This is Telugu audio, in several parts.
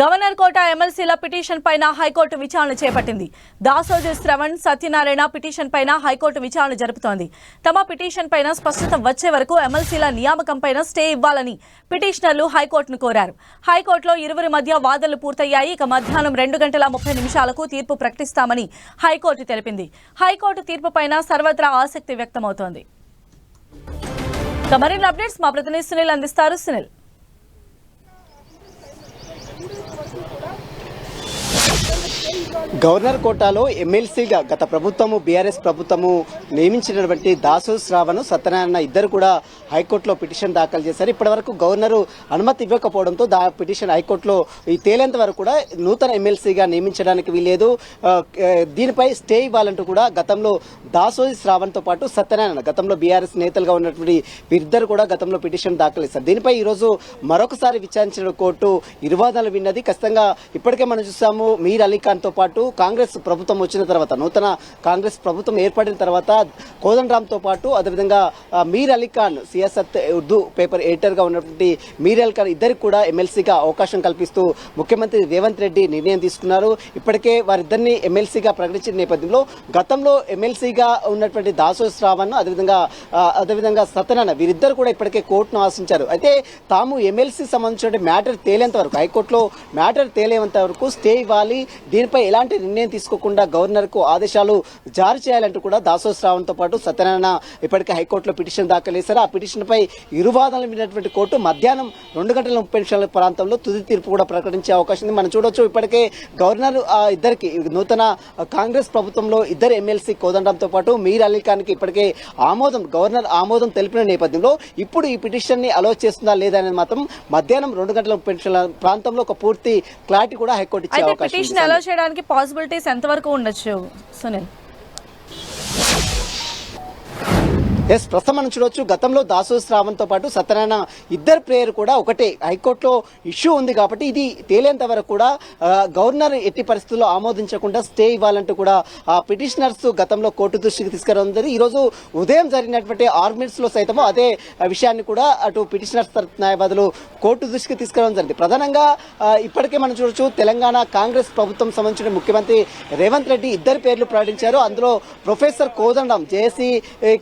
గవర్నర్ కోట ఎమ్మెల్సీల పిటిషన్ పైన హైకోర్టు విచారణ చేపట్టింది. దాసోజు శ్రవణ్ సత్యనారాయణ పిటిషన్ పైన హైకోర్టు విచారణ జరుపుతోంది. తమ పిటిషన్ పైన స్పష్టత వచ్చే వరకు ఎమ్మెల్సీల నియామకం పైన స్టే ఇవ్వాలని పిటిషనర్లు హైకోర్టును కోరారు. హైకోర్టులో ఇరువురి మధ్య వాదనలు పూర్తయ్యాయి. ఇక మధ్యాహ్నం రెండు గంటల ముప్పై నిమిషాలకు తీర్పు ప్రకటిస్తామని హైకోర్టు తెలిపింది. హైకోర్టు తీర్పు పైన సర్వత్రా ఆసక్తి వ్యక్తమవుతోంది. మరిన్ని అప్డేట్స్ మా ప్రతినిధి సునీల్ అందిస్తారు. సునీల్. గవర్నర్ కోటాలో ఎమ్మెల్సీగా గత ప్రభుత్వము బీఆర్ఎస్ ప్రభుత్వము నియమించినటువంటి దాసు శ్రావణ్ సత్యనారాయణ ఇద్దరు కూడా హైకోర్టులో పిటిషన్ దాఖలు చేశారు. ఇప్పటివరకు గవర్నర్ అనుమతి ఇవ్వకపోవడంతో దా పిటిషన్ హైకోర్టులో ఈ తేలేంత వరకు కూడా నూతన ఎమ్మెల్సీగా నియమించడానికి వీలేదు దీనిపై స్టే ఇవ్వాలంటూ కూడా గతంలో దాసోజి శ్రావణ్తో పాటు సత్యనారాయణ గతంలో బీఆర్ఎస్ నేతలుగా ఉన్నటువంటి వీరిద్దరు కూడా గతంలో పిటిషన్ దాఖలు చేశారు. దీనిపై ఈరోజు మరొకసారి విచారించిన కోర్టు ఇరువాదాలు విన్నది. ఖచ్చితంగా ఇప్పటికే మనం చూసాము మీర్ అలీ పాటు పాటు కాంగ్రెస్ ప్రభుత్వం వచ్చిన తర్వాత నూతన కాంగ్రెస్ ప్రభుత్వం ఏర్పడిన తర్వాత కోదండరామ్తో పాటు అదేవిధంగా మీర్ అలీ ఖాన్ సియాసత్ ఉర్దూ పేపర్ ఎడిటర్గా ఉన్నటువంటి మీర్ అలీ ఖాన్ ఇద్దరికి కూడా ఎమ్మెల్సీగా అవకాశం కల్పిస్తూ ముఖ్యమంత్రి రేవంత్ రెడ్డి నిర్ణయం తీసుకున్నారు. ఇప్పటికే వారిద్దరిని ఎమ్మెల్సీగా ప్రకటించిన నేపథ్యంలో గతంలో ఎమ్మెల్సీగా ఉన్నటువంటి దాసో శ్రావణ్ అదేవిధంగా అదేవిధంగా సత్యనారాయణ వీరిద్దరు కూడా ఇప్పటికే కోర్టును ఆశించారు. అయితే తాము ఎమ్మెల్సీ సంబంధించిన మ్యాటర్ తేలేంత వరకు హైకోర్టులో మ్యాటర్ తేలేంత వరకు స్టే ఇవ్వాలి. దీనిపై ఎలాంటి నిర్ణయం తీసుకోకుండా గవర్నర్కు ఆదేశాలు జారీ చేయాలంటూ కూడా దాసో శ్రావణ్తో పాటు సత్యనారాయణ ఇప్పటికే హైకోర్టులో పిటిషన్ దాఖలు చేశారు ఆ పిటిషన్ పై ఇరు వాదనలు విన్నటువంటి కోర్టు మధ్యాహ్నం రెండు గంటల ముప్పై నిమిషాల ప్రాంతంలో తుది తీర్పు కూడా ప్రకటించే అవకాశం ఉంది. మనం చూడొచ్చు ఇప్పటికే గవర్నర్ ఇద్దరికి నూతన కాంగ్రెస్ ప్రభుత్వంలో ఇద్దరు ఎమ్మెల్సీ కోదండంతో పాటు మీర్ అలీ ఖాన్కి ఇప్పటికే ఆమోదం గవర్నర్ ఆమోదం తెలిపిన నేపథ్యంలో ఇప్పుడు ఈ పిటిషన్ని అలో చేస్తుందా లేదా అనేది మాత్రం మధ్యాహ్నం రెండు గంటల ముప్పై నిమిషాల ప్రాంతంలో ఒక పూర్తి క్లారిటీ కూడా హైకోర్టు ఇచ్చే అవకాశం పాసిబిలిటీస్ ఎంతవరకు ఉండొచ్చు సునీల్? ఎస్ ప్రస్తుతం మనం చూడవచ్చు గతంలో దాసు శ్రావణ్ పాటు సత్యనారాయణ ఇద్దరు ప్రేయర్ కూడా ఒకటే. హైకోర్టులో ఇష్యూ ఉంది కాబట్టి ఇది తేలేంత వరకు కూడా గవర్నర్ ఎట్టి పరిస్థితుల్లో ఆమోదించకుండా స్టే ఇవ్వాలంటూ కూడా ఆ పిటిషనర్స్ గతంలో కోర్టు దృష్టికి తీసుకురావడం జరిగింది. ఈ రోజు ఉదయం జరిగినటువంటి ఆర్గ్యుమెంట్స్లో సైతము అదే విషయాన్ని కూడా అటు పిటిషనర్స్ తరఫు న్యాయవాదులు కోర్టు దృష్టికి తీసుకురావడం జరిగింది. ప్రధానంగా ఇప్పటికే మనం చూడొచ్చు తెలంగాణ కాంగ్రెస్ ప్రభుత్వం సంబంధించిన ముఖ్యమంత్రి రేవంత్ రెడ్డి ఇద్దరు పేర్లు ప్రకటించారు. అందులో ప్రొఫెసర్ కోదండం జేసీ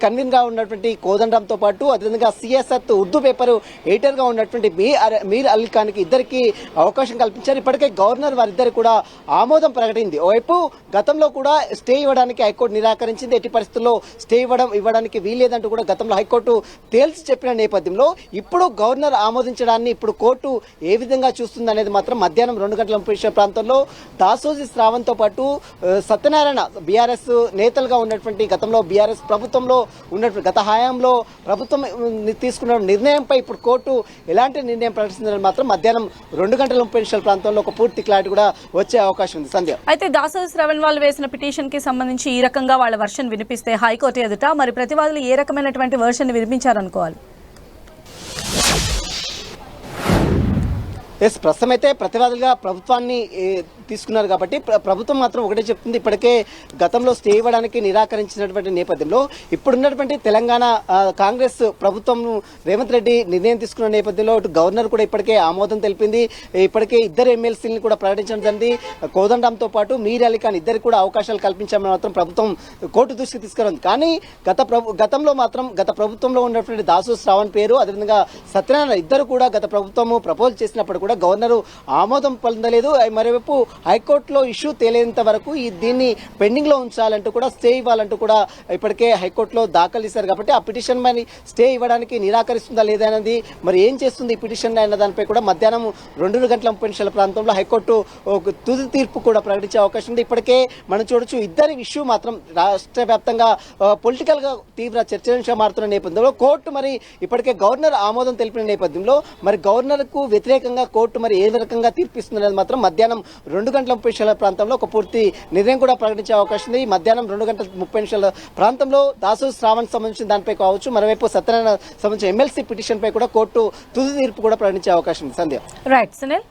కన్వీన్ రావు ఉన్నటువంటి కోదండంతో పాటు అదేవిధంగా సిఎస్ఎత్ ఉర్దూ పేపర్ ఎడిటర్గా ఉన్నటువంటి మీర్ మీర్ అలీ ఖాన్కి ఇద్దరికి అవకాశం కల్పించారు. ఇప్పటికే గవర్నర్ వారిద్దరు కూడా ఆమోదం ప్రకటింది. ఓవైపు గతంలో కూడా స్టే ఇవ్వడానికి హైకోర్టు నిరాకరించింది. ఎట్టి పరిస్థితుల్లో స్టే ఇవ్వడం ఇవ్వడానికి వీల్లేదంటూ కూడా గతంలో హైకోర్టు తేల్చి చెప్పిన నేపథ్యంలో ఇప్పుడు గవర్నర్ ఆమోదించడాన్ని ఇప్పుడు కోర్టు ఏ విధంగా చూస్తుంది అనేది మాత్రం మధ్యాహ్నం రెండు గంటల ముప్పై ప్రాంతంలో దాసోజీ శ్రావణ్ పాటు సత్యనారాయణ బీఆర్ఎస్ నేతలుగా ఉన్నటువంటి గతంలో బీఆర్ఎస్ ప్రభుత్వంలో ఉన్నటువంటి గత హయాంలో ప్రభుత్వం తీసుకున్న నిర్ణయంపై ఇప్పుడు కోర్టు ఎలాంటి నిర్ణయం ప్రకటిస్తుందని మాత్రం మధ్యాహ్నం రెండు గంటల ముప్పై నిమిషాల ప్రాంతంలో ఒక పూర్తి క్లారిటీ కూడా వచ్చే అవకాశం ఉంది. సంధ్య. అయితే దాసరి శ్రవణ్ వాళ్ళు వేసిన పిటిషన్కి సంబంధించి ఈ రకంగా వాళ్ళ వర్షన్ వినిపిస్తే హైకోర్టు ఎదుట మరి ప్రతివాదులు ఏ రకమైనటువంటి వర్షన్ వినిపించారనుకోవాలి? ఎస్ ప్రస్తుతం అయితే ప్రతివాదులుగా ప్రభుత్వాన్ని తీసుకున్నారు కాబట్టి ప్ర- ప్రభుత్వం మాత్రం ఒకటే చెప్తుంది. ఇప్పటికే గతంలో స్టే ఇవ్వడానికి నిరాకరించినటువంటి నేపథ్యంలో ఇప్పుడున్నటువంటి తెలంగాణ కాంగ్రెస్ ప్రభుత్వం రేవంత్ రెడ్డి నిర్ణయం తీసుకున్న నేపథ్యంలో ఇటు గవర్నర్ కూడా ఇప్పటికే ఆమోదం తెలిపింది. ఇప్పటికే ఇద్దరు ఎమ్మెల్సీని కూడా ప్రకటించడం జరిగింది. కోదండంతో పాటు మీర్ అలీ ఖాన్ ఇద్దరికి కూడా అవకాశాలు కల్పించామని మాత్రం ప్రభుత్వం కోర్టు దృష్టికి తీసుకురంది కానీ గత ప్రభు గతంలో మాత్రం గత ప్రభుత్వంలో ఉన్నటువంటి దాసు శ్రావణ్ పేరు అదేవిధంగా సత్యనారాయణ ఇద్దరు కూడా గత ప్రభుత్వము ప్రపోజ్ చేసినప్పుడు కూడా గవర్నర్ ఆమోదం పొందలేదు. మరోవైపు హైకోర్టులో ఇష్యూ తేలేంత వరకు ఈ దీన్ని పెండింగ్లో ఉంచాలంటూ కూడా స్టే ఇవ్వాలంటూ కూడా ఇప్పటికే హైకోర్టులో దాఖలు చేశారు కాబట్టి ఆ పిటిషన్ మరి స్టే ఇవ్వడానికి నిరాకరిస్తుందా లేదా అనేది మరి ఏం చేస్తుంది ఈ పిటిషన్ అన్న దానిపై కూడా మధ్యాహ్నం రెండు గంటల ముప్పై నిమిషాల ప్రాంతంలో హైకోర్టు ఒక తుది తీర్పు కూడా ప్రకటించే అవకాశం ఉంది. ఇప్పటికే మనం చూడొచ్చు ఇద్దరి ఇష్యూ మాత్రం రాష్ట్ర వ్యాప్తంగా పొలిటికల్గా తీవ్ర చర్చనీయాంశంగా మారుతున్న నేపథ్యంలో కోర్టు మరి ఇప్పటికే గవర్నర్ ఆమోదం తెలిపిన నేపథ్యంలో మరి గవర్నర్కు వ్యతిరేకంగా కోర్టు కోర్టు మరి ఏ రకంగా తీర్పిస్తుందనేది మాత్రం మధ్యాహ్నం రెండు గంటల ముప్పై నిమిషాల ప్రాంతంలో ఒక పూర్తి నిర్ణయం కూడా ప్రకటించే అవకాశం ఉంది. మధ్యాహ్నం రెండు గంటల ముప్పై నిమిషాల ప్రాంతంలో దాసు శ్రావణ్ సంబంధించిన దానిపై కావచ్చు మరోవైపు సత్యనారాయణ సంబంధించిన ఎమ్మెల్సీ పిటిషన్ పై కూడా కోర్టు తుది తీర్పు కూడా ప్రకటించే అవకాశం ఉంది. సంధ్య. రైట్ సునీల్